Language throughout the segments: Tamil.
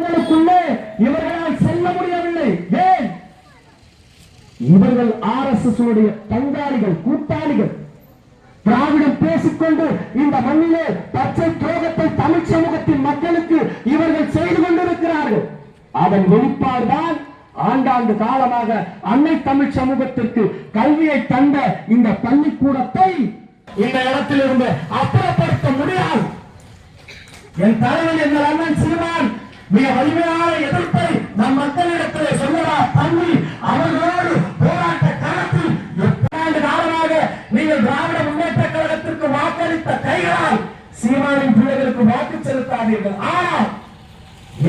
இவர்களுக்குள்ளே இவர்களால் செல்ல முடியவில்லை. ஏன்? இவர்கள் ஆர் எஸ் எஸ் பங்காளிகள் கூட்டாளிகள். திராவிடம் பேசிக்கொண்டு இந்த மண்ணிலே பச்சை துரோகத்தை தமிழ் சமூகத்தின் மக்களுக்கு இவர்கள் செய்து கொண்டிருக்கிறார்கள். அதன் வெளிப்பாடுதான் ஆண்டாண்டு காலமாக அன்னை தமிழ் சமூகத்திற்கு கல்வியை தந்த இந்த பள்ளிக்கூடத்தை இந்த இடத்திலிருந்து அப்புறப்படுத்த முடியாது. என் தலைவன் எங்கள் அண்ணன் சிறுவான் மிக வலிமையான எதிர்ப்பை நம் மக்களிடத்திலே சொல்லவா தம்பி அவர்களோடு போராட்ட களத்தில் எட்டாண்டு காலமாக நீங்கள் திராவிட முன்னேற்ற கழகத்திற்கு வாக்களித்த கைகளால் சீமானின் பிள்ளைகளுக்கு வாக்கு செலுத்தாதீர்கள். ஆனால்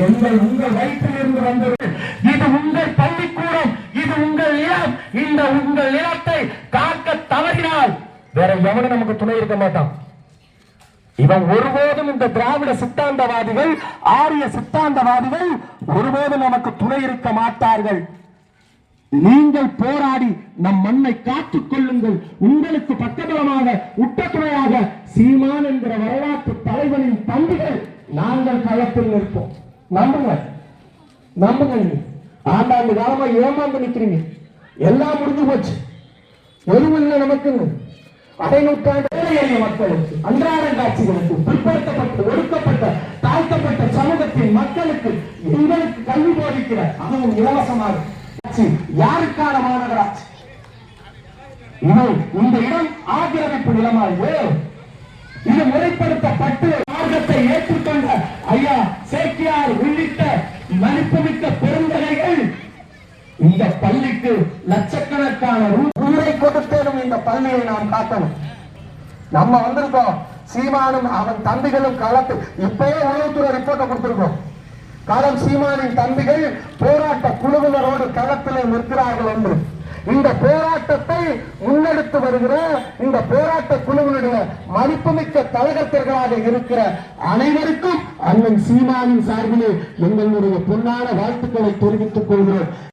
எங்கள் உங்கள் வயிற்றில் இருந்து வந்தது. இது உங்கள் பள்ளிக்கூடம் இது உங்கள் நிலம். இந்த உங்கள் நிலத்தை காக்க தவறினால் வேற எவனும் நமக்கு துணை இருக்க மாட்டான். இவன் ஒருபோதும் இந்த திராவிட சித்தாந்தவாதிகள் ஆரிய சித்தாந்தவாதிகள் ஒருபோதும் நமக்கு துணை இருக்க மாட்டார்கள். நீங்கள் போராடி நம் மண்ணை காத்துக் கொள்ளுங்கள். உங்களுக்கு பக்கபலமாக உட்டத்துணையாக சீமான் என்கிற வரலாற்று தலைவனின் தம்பிகள் நாங்கள் களத்தில் நிற்போம். நம்புங்க நம்புங்க ஆண்டாண்டு காலமா ஏமாந்து நிக்கிறீங்க. எல்லாம் முடிஞ்சு போச்சு. எதுவும் இல்லை நமக்குன்னு. அரை நூற்றாண்டு எளிய மக்களுக்கு அன்றாட காட்சிகளுக்கு பிற்படுத்தப்பட்டு ஒடுக்கப்பட்ட தாழ்த்தப்பட்ட சமூகத்தின் மக்களுக்கு எங்களுக்கு கல்வி போதிக்கிற அதுவும் இலவசமாக. யாருக்கான மாநகராட்சி? இது இந்த இடம் ஆக்கிரமிப்பு நிலமானது இது முறைப்படுத்தப்பட்டு மார்க்கத்தை ஏற்றுக்கொண்ட ஐயா சேக்கியார் உள்ளிட்ட மதிப்புமிக்க பெருந்தகைகள் இந்த பள்ளிக்கு லட்சக்கணக்கான ரூபாய் ஊரை இந்த பள்ளியை நாம் காக்கணும் நம்ம வந்திருக்கோம். சீமானும் அவன் தம்பிகளும் களத்து இப்பவே உளவுத்துறை ரிப்போர்ட்டை கொடுத்திருக்கோம். களம் சீமானின் தம்பிகள் போராட்ட குழுவினரோடு களத்திலே நிற்கிறார்கள் என்று. இந்த போராட்டத்தை முன்னெடுத்து வருகிற இந்த போராட்ட குழுவினுடைய மதிப்புமிக்க தலைகர்த்தர்களாக இருக்கிற அனைவருக்கும் அண்ணன் சீமானின் சார்பிலே எங்களுடைய பொன்னான வாழ்த்துக்களை தெரிவித்துக் கொள்கிறோம்